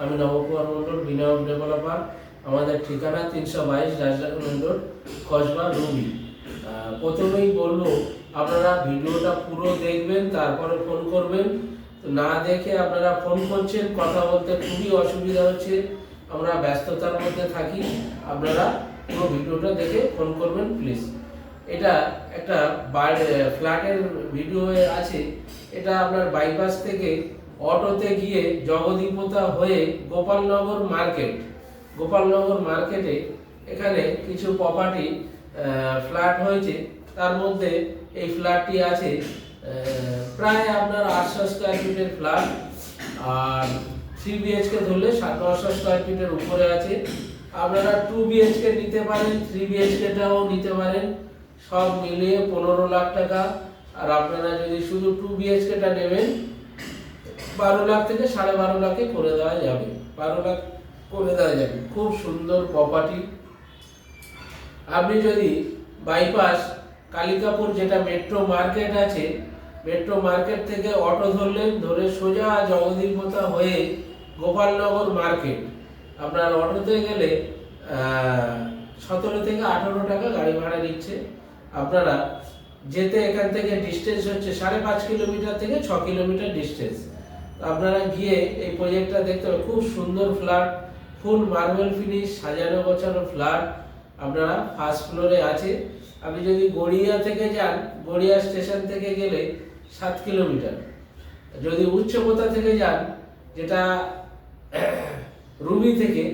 আমি নবকুমার মণ্ডল বিনায়ক ডেভেলপার আমাদের ঠিকানা তিনশো বাইশ রাজনগর রোড কসবা রুবি। প্রথমেই বলব, আপনারা ভিডিওটা পুরো দেখবেন, তারপরে ফোন করবেন। না দেখে আপনারা ফোন করছেন, কথা বলতে খুবই অসুবিধা হচ্ছে। আমরা ব্যস্ততার মধ্যে থাকি, আপনারা পুরো ভিডিওটা দেখে ফোন করবেন প্লিজ এটা একটা ফ্ল্যাটের ভিডিও হয়ে আছে। এটা আপনার বাইপাস থেকে অটোতে গিয়ে জগদীপতা হয়ে গোপালনগর মার্কেট, গোপালনগর মার্কেটে এখানে কিছু প্রপার্টি ফ্ল্যাট হয়েছে। তার মধ্যে এই ফ্ল্যাটটি আছে প্রায় আপনার আটশো স্কোয়ার ফিটের ফ্ল্যাট আর থ্রি বিএইচকে ধরলে সাত নশো স্কোয়ার ফিটের উপরে আছে। আপনারা টু বিএইচকে নিতে পারেন থ্রি বিএইচকেটাও নিতে পারেন। সব মিলিয়ে পনেরো লাখ টাকা। আর আপনারা যদি শুধু টু বিএইচকেটা নেবেন বারো লাখ থেকে সাড়ে বারো লাখে করে দেওয়া যাবে। বারো লাখ করে দেওয়া যাবে। খুব সুন্দর প্রপার্টি আপনি যদি বাইপাস কালিকাপুর যেটা মেট্রো মার্কেট আছে মেট্রো মার্কেট থেকে অটো ধরলেন ধরে সোজা জগদীপতা হয়ে গোপালনগর মার্কেট আপনার অটোতে গেলে সতেরো থেকে আঠেরো টাকা গাড়ি ভাড়া নিচ্ছে। আপনারা যেতে এখান থেকে ডিস্টেন্স হচ্ছে সাড়ে পাঁচ কিলোমিটার থেকে ছ কিলোমিটার ডিস্টেন্স আপনারা গিয়ে এই প্রজেক্টটা দেখতে পাবেন। খুব সুন্দর ফ্ল্যাট ফুল মার্বেল ফিনিশ সাজানো গোছানো ফ্ল্যাট আপনারা ফার্স্ট ফ্লোরে আছে আপনি যদি গড়িয়া থেকে যান, গড়িয়া স্টেশন থেকে গেলে সাত কিলোমিটার। যদি উচ্চপোতা থেকে যান, যেটা রুবি থেকে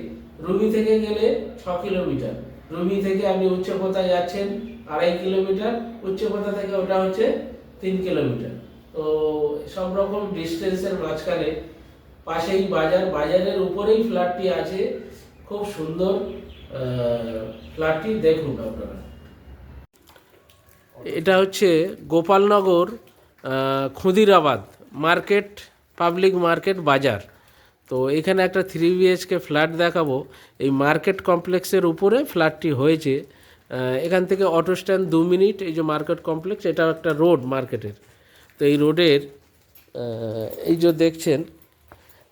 রুবি থেকে গেলে ছ কিলোমিটার। রুবি থেকে আপনি উচ্চপোতা যাচ্ছেন, আড়াই কিলোমিটার উচ্চপোতা থেকে ওটা হচ্ছে তিন কিলোমিটার। তো সব রকম ডিস্টেন্সের মাঝখানে পাশেই বাজার, বাজারের উপরেই ফ্ল্যাটটি আছে। খুব সুন্দর ফ্ল্যাটটি দেখুন আপনারা। এটা হচ্ছে Gopalnagar Khudirabad market public market বাজার। তো এখানে একটা থ্রি বিএইচকে ফ্ল্যাট দেখাবো। এই মার্কেট কমপ্লেক্সের উপরে ফ্ল্যাটটি হয়েছে। এখান থেকে অটো স্ট্যান্ড দু মিনিট, এই যে মার্কেট কমপ্লেক্স, এটা একটা রোড মার্কেটের তো এই রোডের এই যে দেখছেন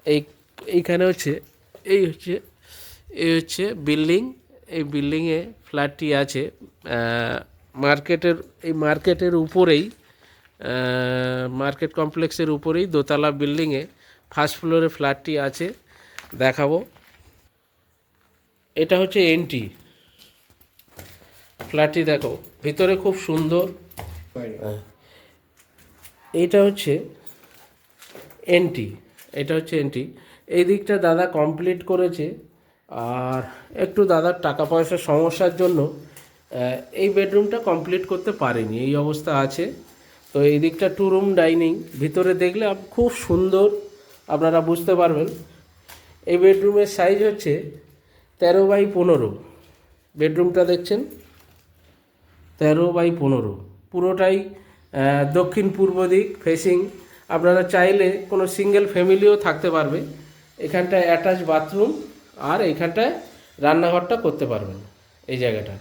এই এইখানে হচ্ছে এই হচ্ছে এই হচ্ছে বিল্ডিং এই বিল্ডিংয়ে ফ্ল্যাটটি আছে মার্কেটের এই মার্কেটের উপরেই মার্কেট কমপ্লেক্সের উপরেই দোতলা বিল্ডিংয়ে ফার্স্ট ফ্লোরে ফ্ল্যাটটি আছে দেখাবো। এটা হচ্ছে এনটি ফ্ল্যাটটি দেখো ভিতরে খুব সুন্দর। হ্যাঁ। এইটা হচ্ছে এনটি এটা হচ্ছে এনটি এই দিকটা দাদা কমপ্লিট করেছে, আর একটু দাদার টাকা পয়সার সমস্যার জন্য এই বেডরুমটা কমপ্লিট করতে পারেনি, এই অবস্থা আছে। তো এই দিকটা টু রুম ডাইনিং ভিতরে দেখলে খুব সুন্দর, আপনারা বুঝতে পারবেন। এই বেডরুমের সাইজ হচ্ছে তেরো বাই পনেরো। বেডরুমটা দেখছেন? তেরো বাই পনেরো। পুরোটাই দক্ষিণ পূর্ব দিক ফেসিং আপনারা চাইলে কোনো সিঙ্গেল ফ্যামিলিও থাকতে পারবে। এখানটায় অ্যাটাচ বাথরুম আর এখানটায় রান্নাঘরটা করতে পারবেন এই জায়গাটা।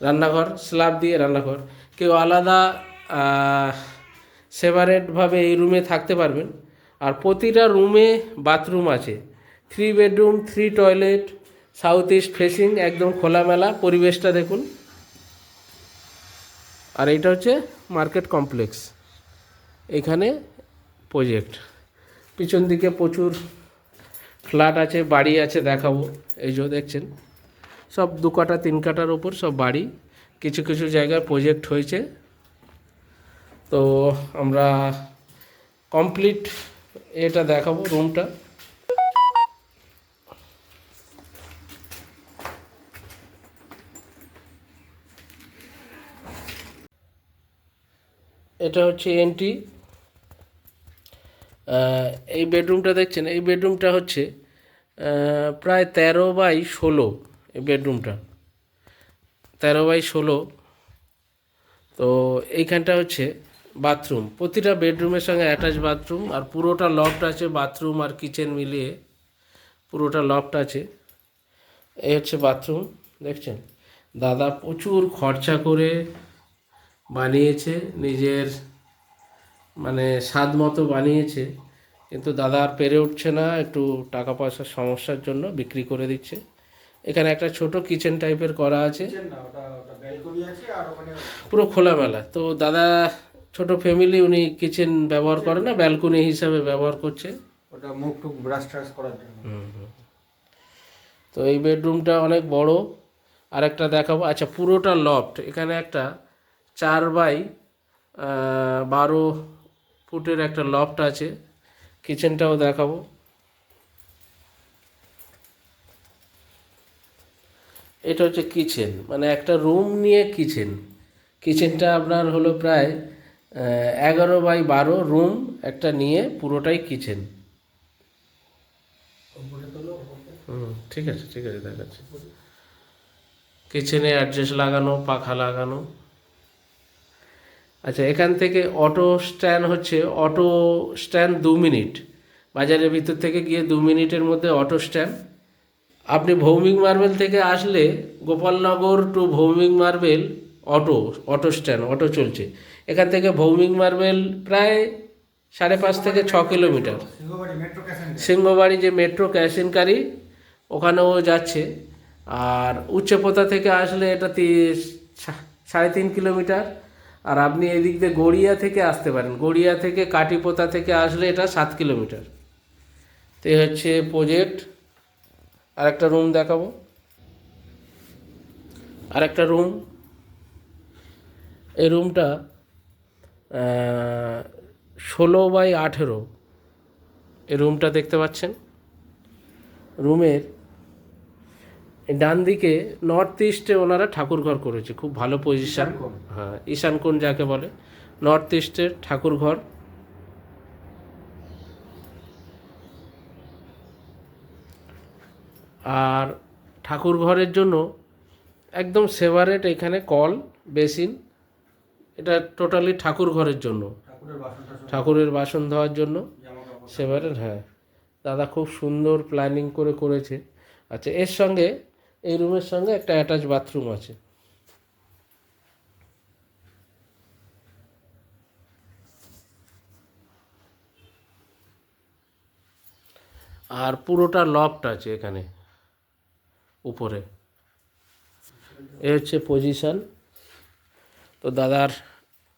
রান্নাঘর স্ল্যাব দিয়ে রান্নাঘর। কেউ আলাদা সেপারেটভাবে এই রুমে থাকতে পারবেন। আর প্রতিটা রুমে বাথরুম আছে। Three bedroom three toilet south east facing একদম খোলামেলা পরিবেশটা দেখুন। আর এইটা হচ্ছে মার্কেট কমপ্লেক্স। এখানে প্রজেক্ট। পিছন দিকে প্রচুর ফ্ল্যাট আছে, বাড়ি আছে দেখাবো। এই যে দেখছেন, সব দু কাটা, তিন কাটার ওপর সব বাড়ি। কিছু কিছু জায়গায় প্রজেক্ট হয়েছে। তো আমরা কমপ্লিট এটা দেখাবো রুমটা। এটা হচ্ছে এন্ট্রি এই বেডরুমটা দেখছেন, এই বেডরুমটা হচ্ছে প্রায় তেরো বাই ষোলো এই বেডরুমটা তেরো বাই ষোলো। তো এইখানটা হচ্ছে বাথরুম প্রতিটা বেডরুমের সঙ্গে অ্যাটাচ বাথরুম আর পুরোটা লফট আছে বাথরুম আর কিচেন মিলিয়ে পুরোটা লফট আছে। এই হচ্ছে বাথরুম দেখছেন? দাদা প্রচুর খরচা করে বানিয়েছে নিজের মানে স্বাদ মতো বানিয়েছে কিন্তু দাদা আর পেরে উঠছে না একটু টাকা পয়সার সমস্যার জন্য বিক্রি করে দিচ্ছে। এখানে একটা ছোট কিচেন টাইপের করা আছে। পুরো খোলামেলা। তো দাদা ছোট ফ্যামিলি উনি কিচেন ব্যবহার করে না ব্যালকনি হিসাবে ব্যবহার করছে। ওটা মুখ টুক ব্রাশ ট্রাশ করার জন্য। তো এই বেডরুমটা অনেক বড়। আর একটা দেখাবো। আচ্ছা পুরোটা লফট। এখানে একটা চার বাই বারো ফুটের একটা লফট আছে। কিচেনটাও দেখাবো। এটা হচ্ছে কিচেন মানে একটা রুম নিয়ে কিচেন কিচেনটা আপনার হলো প্রায় এগারো বাই বারো রুম একটা নিয়ে পুরোটাই কিচেন হুম, ঠিক আছে ঠিক আছে, দেখাচ্ছি। কিচেনে অ্যাডজাস্ট লাগানো, পাখা লাগানো। আচ্ছা এখান থেকে অটো স্ট্যান্ড হচ্ছে অটো স্ট্যান্ড দু মিনিট। বাজারের ভিতর থেকে গিয়ে দু মিনিটের মধ্যে অটো স্ট্যান্ড আপনি ভৌমিক মার্বেল থেকে আসলে Gopalnagar to Bhowmik marble auto auto stand auto চলছে। এখান থেকে ভৌমিক মার্বেল প্রায় সাড়ে পাঁচ থেকে ছ কিলোমিটার। সিংহবাড়ি যে মেট্রো ক্যাশিনকারি ওখানেও যাচ্ছে। আর উচ্চপোতা থেকে আসলে এটা সাড়ে তিন কিলোমিটার। আর আপনি এদিক দিয়ে গড়িয়া থেকে আসতে পারেন। গড়িয়া থেকে কাটিপোতা থেকে আসলে এটা সাত কিলোমিটার। তো হচ্ছে প্রজেক্ট আর একটা রুম দেখাবো। আর একটা রুম এই রুমটা ষোলো বাই আঠেরো। এই রুমটা দেখতে পাচ্ছেন। রুমের ডান দিকে নর্থ ইস্টে ওনারা ঠাকুর ঘর করেছে খুব ভালো পজিশন হ্যাঁ ঈশান কোণ যাকে বলে। নর্থ ইস্টের ঠাকুর ঘর। আর ঠাকুর ঘরের জন্য একদম সেভারেট এখানে কল বেসিন এটা টোটালি ঠাকুর ঘরের জন্য। ঠাকুরের বাসন ধোয়ার জন্য সেবারের হ্যাঁ। দাদা খুব সুন্দর প্ল্যানিং করে করেছে। আচ্ছা এর সঙ্গে এই রুমের সঙ্গে একটা অ্যাটাচ বাথরুম আছে। আর পুরোটা লফট আছে এখানে, উপরে। এ হচ্ছে পজিশান তো দাদার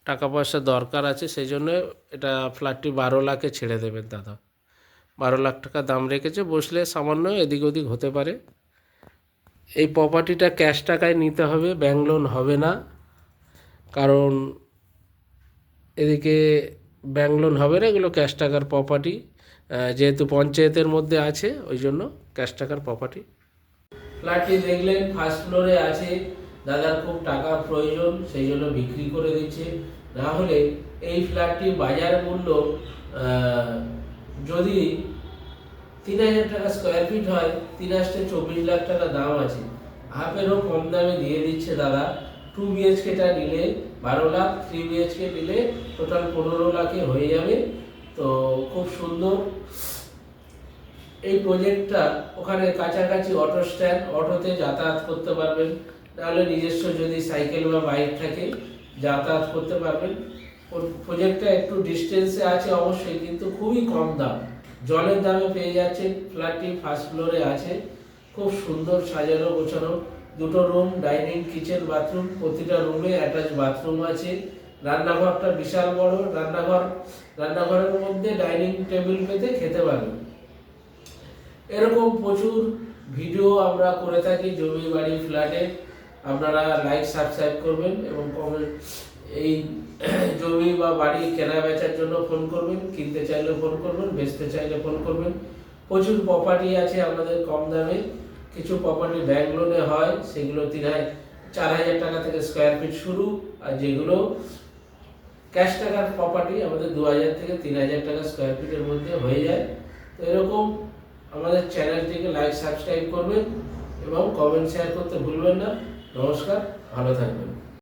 টাকা পয়সা দরকার আছে, সেই জন্য এটা ফ্ল্যাটটি বারো লাখে ছেড়ে দেবেন দাদা। বারো লাখ টাকা দাম রেখেছে, বসলে সামান্য এদিক ওদিক হতে পারে। এই প্রপার্টিটা ক্যাশ টাকায় নিতে হবে ব্যাংক লোন হবে না। কারণ এদিকে ব্যাংক লোন হবে না, এগুলো ক্যাশ টাকার প্রপার্টি যেহেতু পঞ্চায়েতের মধ্যে আছে, ওই জন্য ক্যাশ টাকার প্রপার্টি ফ্ল্যাটটি দেখলেন ফার্স্ট ফ্লোরে আছে। দাদার খুব টাকার প্রয়োজন, সেই জন্য বিক্রি করে দিচ্ছে। না হলে এই ফ্ল্যাটটি বাজার মূল্য যদি তিন হাজার টাকা স্কোয়ার ফিট হয় আসতে চব্বিশ লাখ টাকা দাম আছে। হাফেরও কম দামে দিয়ে দিচ্ছে দাদা। টু বিএচকেটা নিলে বারো লাখ থ্রি বিএচকে নিলে টোটাল পনেরো লাখে হয়ে যাবে। তো খুব সুন্দর। এই প্রজেক্টটা ওখানে কাছাকাছি অটো স্ট্যান্ড অটোতে যাতায়াত করতে পারবেন। নাহলে নিজস্ব যদি সাইকেল বা বাইক থাকে, যাতায়াত করতে পারবেন। প্র- প্রজেক্টটা একটু ডিস্টেন্সে আছে অবশ্যই, কিন্তু খুবই কম দাম। জলের দামে পেয়ে যাচ্ছেন ফ্ল্যাটটি ফার্স্ট ফ্লোরে আছে। খুব সুন্দর সাজানো গোছানো। দুটো রুম ডাইনিং কিচেন বাথরুম প্রতিটা রুমে অ্যাটাচ বাথরুম আছে। রান্নাঘরটা বিশাল বড়। রান্নাঘর, রান্নাঘরের মধ্যে ডাইনিং টেবিল পেতে খেতে পারবেন এরকম প্রচুর ভিডিও আমরা করে থাকি জমি বাড়ি ফ্ল্যাটে আপনারা লাইক সাবস্ক্রাইব করবেন এবং কমেন্ট এই জমি বা বাড়ি কেনা বেচার জন্য ফোন করবেন, কিনতে চাইলে ফোন করবেন, বেচতে চাইলে ফোন করবেন। প্রচুর প্রপার্টি আছে আমাদের কম দামে। কিছু প্রপার্টি ব্যাংক লোনে হয়, সেগুলো তিন চার হাজার টাকা থেকে স্কোয়ার ফিট শুরু, আর যেগুলো ক্যাশ টাকার প্রপার্টি আমাদের দু হাজার থেকে তিন হাজার টাকা স্কোয়ার ফিটের মধ্যে হয়ে যায়। তো এরকম আমাদের চ্যানেলটিকে লাইক সাবস্ক্রাইব করবেন এবং কমেন্ট শেয়ার করতে ভুলবেন না। নমস্কার, ভালো থাকবেন।